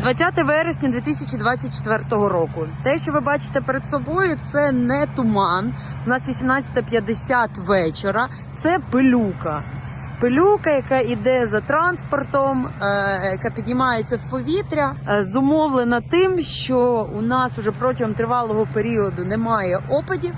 20 вересня 2024 року. Те, що ви бачите перед собою, це не туман. У нас 18.50 вечора. Це пилюка. Пилюка, яка йде за транспортом, е, яка піднімається в повітря, е, зумовлена тим, що у нас вже протягом тривалого періоду немає опадів.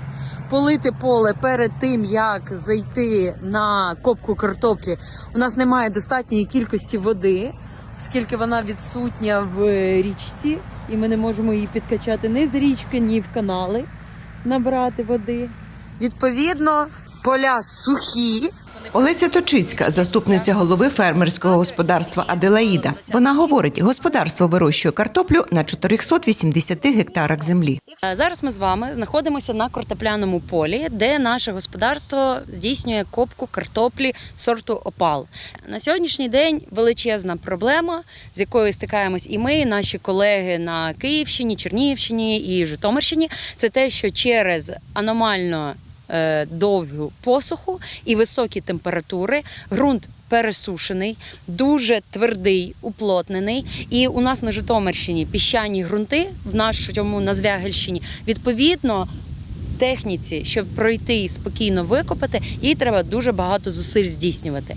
Полити поле перед тим, як зайти на копку картоплі, у нас немає достатньої кількості води, оскільки вона відсутня в річці, і ми не можемо її підкачати ні з річки, ні в канали набрати води. Відповідно, поля сухі. Олеся Точицька, заступниця голови фермерського господарства Аделаїда. Вона говорить, господарство вирощує картоплю на 480 гектарах землі. Е, Зараз ми з вами знаходимося на картопляному полі, де наше господарство здійснює копку картоплі сорту опал. На сьогоднішній день величезна проблема, з якою стикаємось і ми, і наші колеги на Київщині, Чернігівщині і Житомирщині. Це те, що через аномально довгу посуху і високі температури ґрунт пересушений, дуже твердий, уплотнений. І у нас на Житомирщині піщані ґрунти в нашому на Звягельщині. Відповідно, техніці, щоб пройти і спокійно викопати, їй треба дуже багато зусиль здійснювати.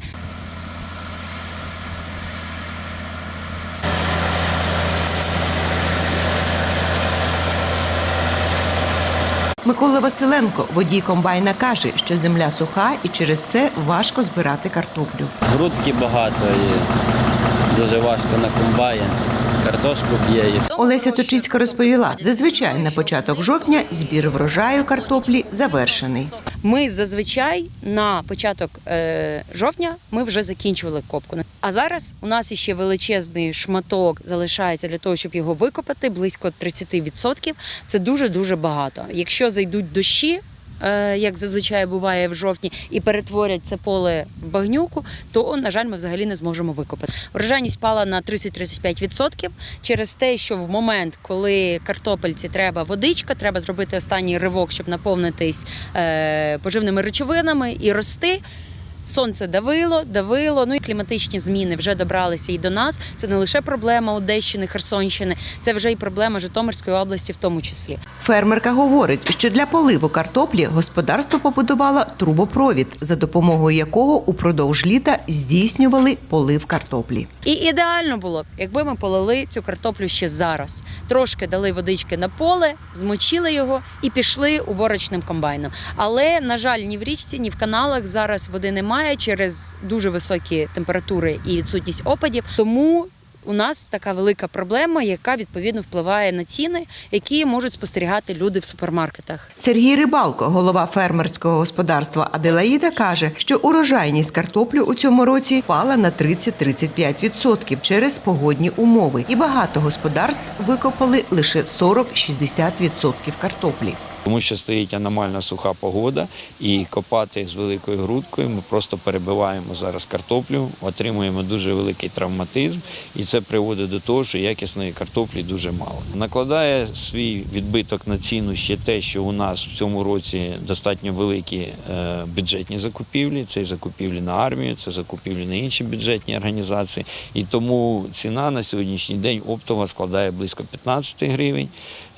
Микола Василенко, водій комбайна, каже, що земля суха і через це важко збирати картоплю. Грудки багато і дуже важко на комбайн. Картошку б'є Олеся Точицька розповіла, зазвичай на початок жовтня збір врожаю картоплі завершений. Ми зазвичай на початок е, жовтня ми вже закінчували копку. А зараз у нас іще величезний шматок залишається для того, щоб його викопати, близько 30%. Це дуже дуже багато. Якщо зайдуть дощі. Е, Як зазвичай буває в жовтні, і перетворять це поле в багнюку, то на жаль, ми взагалі не зможемо викопати. Врожайність впала на 30-35% через те, що в момент, коли картопельці треба водичка, треба зробити останній ривок, щоб наповнитись е, поживними речовинами і рости. Сонце давило, давило. Ну і кліматичні зміни вже добралися і до нас. Це не лише проблема Одещини, Херсонщини, це вже і проблема Житомирської області, в тому числі. Фермерка говорить, що для поливу картоплі господарство побудувало трубопровід, за допомогою якого упродовж літа здійснювали полив картоплі. І ідеально було б, якби ми полили цю картоплю ще зараз. Трошки дали водички на поле, змочили його і пішли уборочним комбайном. Але, на жаль, ні в річці, ні в каналах зараз води немає через дуже високі температури і відсутність опадів. Тому у нас така велика проблема, яка відповідно впливає на ціни, які можуть спостерігати люди в супермаркетах. Сергій Рибалко, голова фермерського господарства Аделаїда, каже, що урожайність картоплі у цьому році впала на 30-35% через погодні умови, і багато господарств викопали лише 40-60% картоплі. Тому що стоїть аномально суха погода, і копати з великою грудкою ми просто перебиваємо зараз картоплю, отримуємо дуже великий травматизм, і це приводить до того, що якісної картоплі дуже мало. Накладає свій відбиток на ціну ще те, що у нас в цьому році достатньо великі е, бюджетні закупівлі. Це закупівлі на армію, це закупівлі на інші бюджетні організації. І тому ціна на сьогоднішній день оптова складає близько 15 гривень.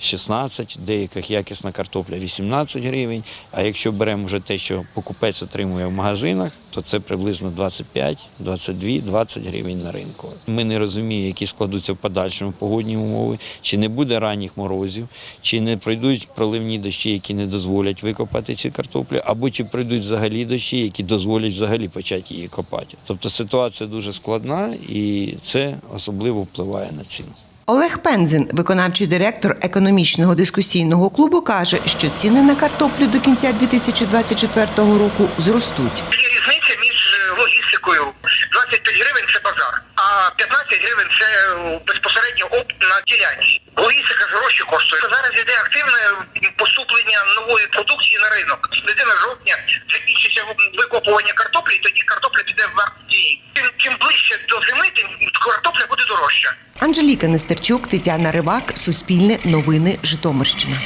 16, деяких якісна картопля 18 гривень. А якщо беремо вже те, що покупець отримує в магазинах, то це приблизно 25, 22, 20 гривень на ринку. Ми не розуміємо, які складуться в подальшому погодні умови, чи не буде ранніх морозів, чи не пройдуть проливні дощі, які не дозволять викопати ці картоплі, або чи пройдуть взагалі дощі, які дозволять взагалі почати її копати. Тобто ситуація дуже складна і це особливо впливає на ціну. Олег Пензин, виконавчий директор економічного дискусійного клубу, каже, що ціни на картоплю до кінця 2024 року зростуть. Є різниця між е, логістикою. 25 гривень це базар, а 15 гривень це е, безпосередньо опт на ділянці. Логістика гроші коштує. Зараз йде активне поступлення нової продукції на ринок. Середина жовтня закінчиться викопування картоплі, і тоді картопля піде вверх ціні. Чим, чим ближче до зими, тим картопля буде дорожча. Анжеліка Нестерчук, Тетяна Ривак, Суспільне новини, Житомирщина.